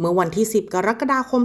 เมื่อวันที่ 10 กรกฎาคม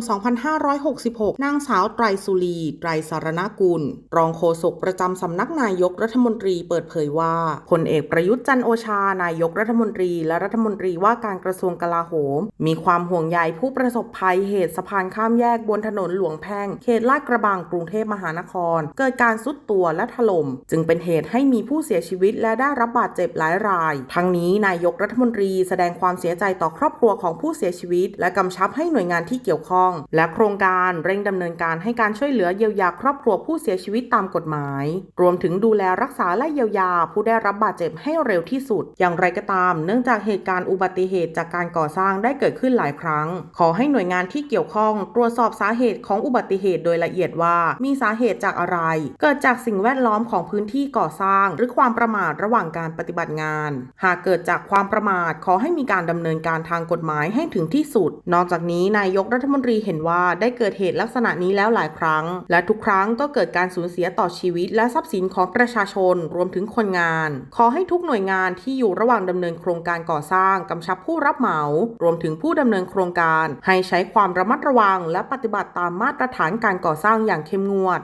2566 นางสาวไตรสุรี ไตรสารณกุล รองโฆษกประจำสำนักนายกรัฐมนตรีเปิดเผยว่าพลเอกประยุทธ์จันโอชา นายกรัฐมนตรี และรัฐมนตรีว่าการกระทรวงกลาโหม มีความห่วงใยผู้ประสบภัยเหตุสะพานข้ามแยกบนถนนหลวงแพงเขตลาดกระบังกรุงเทพมหานคร เกิดการซุดตัวและถล่ม จึงเป็นเหตุให้มีผู้เสียชีวิตและได้รับบาดเจ็บหลายราย ทั้งนี้นายกรัฐมนตรีแสดงความเสียใจต่อครอบครัวของผู้เสียชีวิตและกำชับให้หน่วยงานที่เกี่ยวข้อง และโครงการเร่งดำเนินการให้การช่วยเหลือเยียวยาครอบครัวผู้เสียชีวิตตามกฎหมาย รวมถึงดูแลรักษาและเยียวยาผู้ได้รับบาดเจ็บให้เร็วที่สุด อย่างไรก็ตาม เนื่องจากเหตุการณ์อุบัติเหตุจากการก่อสร้างได้เกิดขึ้นหลายครั้ง ขอให้หน่วยงานที่เกี่ยวข้อง ตรวจสอบสาเหตุของอุบัติเหตุโดยละเอียดว่า มีสาเหตุจากอะไร เกิดจากสิ่งแวดล้อมของพื้นที่ก่อสร้าง หรือความประมาทระหว่างการปฏิบัติงาน หากเกิดจากความประมาทขอให้มีการดำเนินการทางกฎหมายให้ถึงที่สุดนอกจากนี้นายกรัฐมนตรีเห็นว่าได้เกิดเหตุลักษณะนี้แล้วหลายครั้ง และทุกครั้งก็เกิดการสูญเสียต่อชีวิต และทรัพย์สินของประชาชนรวมถึงคนงาน ขอให้ทุกหน่วยงานที่อยู่ระหว่างดำเนินโครงการก่อสร้างกำชับผู้รับเหมา รวมถึงผู้ดำเนินโครงการ ให้ใช้ความระมัดระวัง และปฏิบัติตามมาตรฐานการก่อสร้างอย่างเข้มงวด